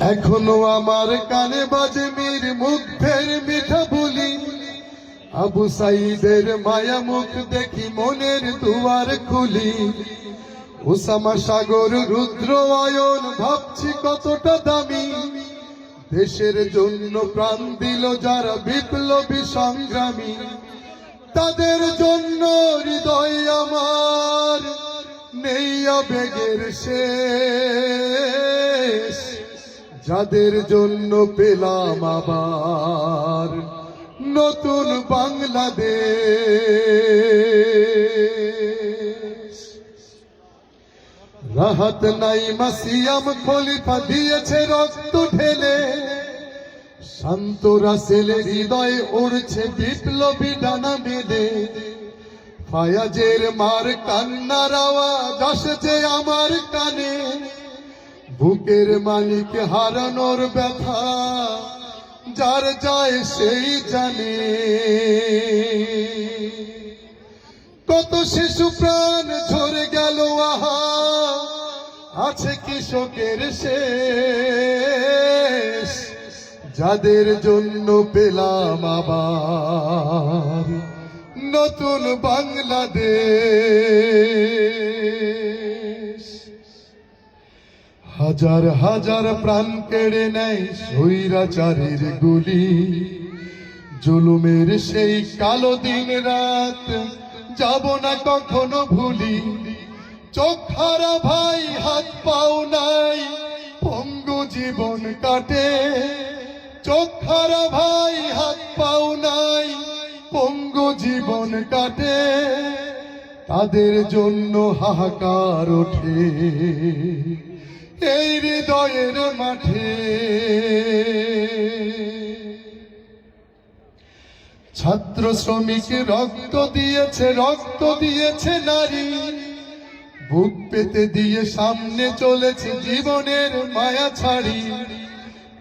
এখনও আমার কানে বাজে মীর মুগ্ধের মিঠা বলি। আবু সাইদের মায়া মুখ দেখি মনের দুয়ার খুলি। ওসামা সাগর রুদ্র আয়ন, ভাবছি কতটা দামি। দেশের জন্য প্রাণ দিল যারা বিপ্লবী সংগ্রামী। তাদের জন্য হৃদয় আমার নেই আবেগের শেষ। যাদের জন্য পেলাম আবার নতুন বাংলাদেশ। রাহাত নাই মাসিয়াম খলিফা দিয়েছে রক্ত ঢেলে। শান্ত রাসেলের হৃদয় উড়ছে বিপ্লবী ডানা মেলে ফায়াজের মার কান্নার আওয়াজ আসছে আমার কানে। বুকের মালিক হারানোর ব্যথা, যার যায় সেই জানে। কত শিশু প্রাণ ঝরে গেল, আহা, আছে কৃষকের শেষ। যাদের জন্য পেলাম আবার নতুন বাংলাদেশ। হাজার হাজার প্রাণ কেড়ে নেয় স্বৈরাচারের গুলি। জুলুমের সেই কালো দিন রাত, যাব না কখনো ভুলি। চোখ হারা ভাই, হাত পাও নাই, পঙ্গু জীবন কাটে। চোখ হারা ভাই, হাত পাও নাই, পঙ্গু জীবন কাটে। তাদের জন্য হাহাকার ওঠে। এই হৃদয়ের মাঠে। ছাত্র শ্রমিক রক্ত দিয়েছে রক্ত দিয়েছে নারী। বুক পেতে দিয়ে সামনে চলেছে জীবনের মায়া ছাড়ি।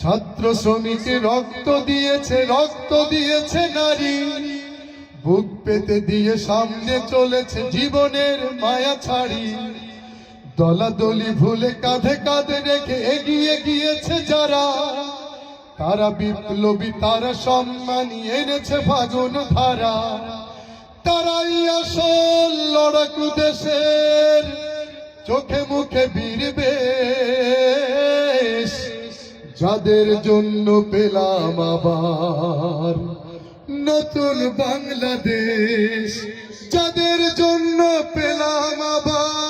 ছাত্র শ্রমিক রক্ত দিয়েছে রক্ত দিয়েছে নারী। বুক পেতে দিয়ে সামনে চলেছে জীবনের মায়া ছাড়ি। দলাদলি ভুলে কাঁধে কাঁধে রেখে এগিয়ে গিয়েছে যারা, তারা বিপ্লবী, তারা সম্মানী, এনেছে ফাগুন ধারা। তারাই আসল লড়াকু দেশের চোখে মুখে বীরবে যাদের জন্য পেলাম আবার নতুন বাংলাদেশ, যাদের জন্য পেলাম আবার